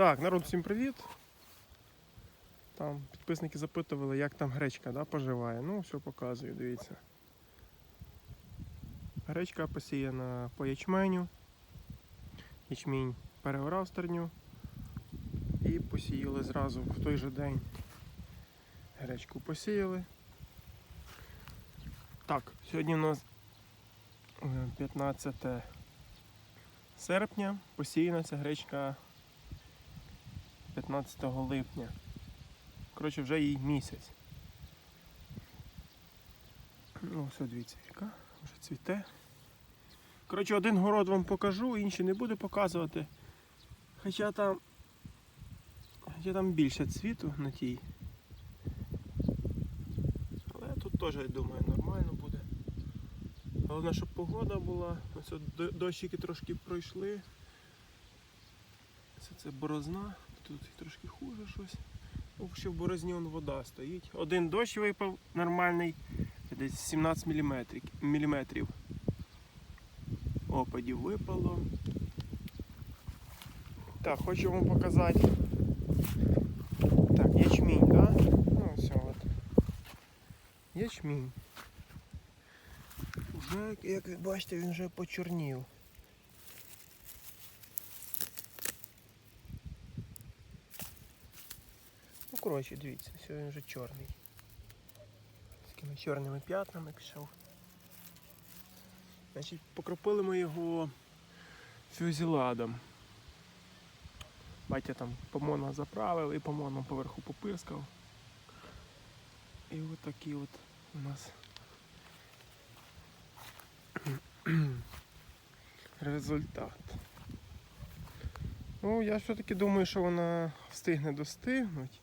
Так, народ, всім привіт. Там підписники запитували, як там гречка да, поживає. Ну, все показую, дивіться. Гречка посіяна по ячменю. Ячмінь переорав стерню. І посіяли зразу в той же день. Гречку посіяли. Так, сьогодні у нас е, 15 серпня. Посіяна ця гречка 15 липня. Коротше, вже їй місяць. Ну, все, дивіться, яка вже цвіте. Коротше, один город вам покажу, інший не буду показувати. Хоча там. Хоча там більше цвіту на тій. Але тут теж, я думаю, нормально буде. Головне, щоб погода була. Ось дощики трошки пройшли. Це, це борозна, тут трошки хуже щось. Ну, ще в борозні вон вода стоїть. Один дощ випав нормальний, десь 17 міліметрів. міліметрів. Опадів випало. Так, хочу вам показати. Так, ячмінь, да? Ну, все от. Ячмінь. Уже, як ви бачите, він вже почорнів. Коротше, дивіться, він вже чорний. З такими чорними п'ятнами пішов. Значить, покропили ми його фюзеладом. Батя там помона заправив і помоном поверху попирскав. І от такий от у нас результат. Ну, я все-таки думаю, що вона встигне достигнути.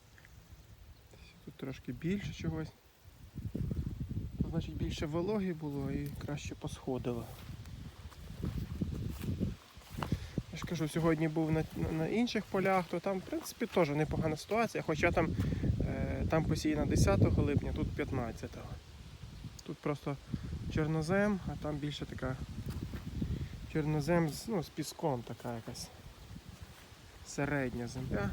Трошки більше чогось. Значить, більше вологи було і краще посходило. Я ж кажу, сьогодні був на, на, на інших полях, то там, в принципі, теж непогана ситуація, хоча там, е, там посіяно 10 липня, тут 15. Тут просто чорнозем, а там більше така чорнозем з, ну, з піском така якась середня земля.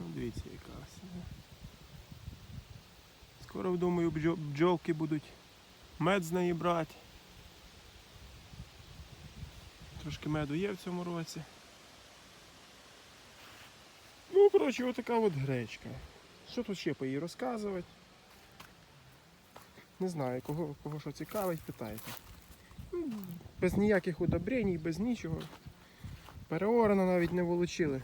Ну, дивіться, яка ось. Скоро, думаю, бджо- бджолки будуть мед з неї брати. Трошки меду є в цьому році. Ну, коротше, отака от гречка. Що тут ще по їй розказувати? Не знаю, кого, кого що цікавить, питайте. Ну, Без ніяких удобрень, без нічого. Переорано навіть не волочили.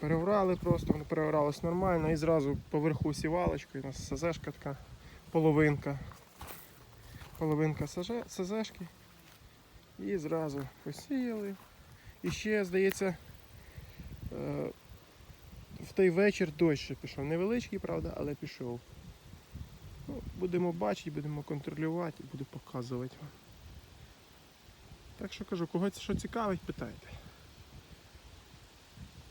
Переорали просто, воно переоралось нормально і зразу поверху сівалочкою, у нас СЗшка така, половинка. Половинка СЗшки. І зразу посіяли. І ще, здається, е, в той вечір дощ пішов. Невеличкий, правда, але пішов. Ну, будемо бачити, будемо контролювати і буду показувати вам. Так що кажу, кого це що цікавить, питайте.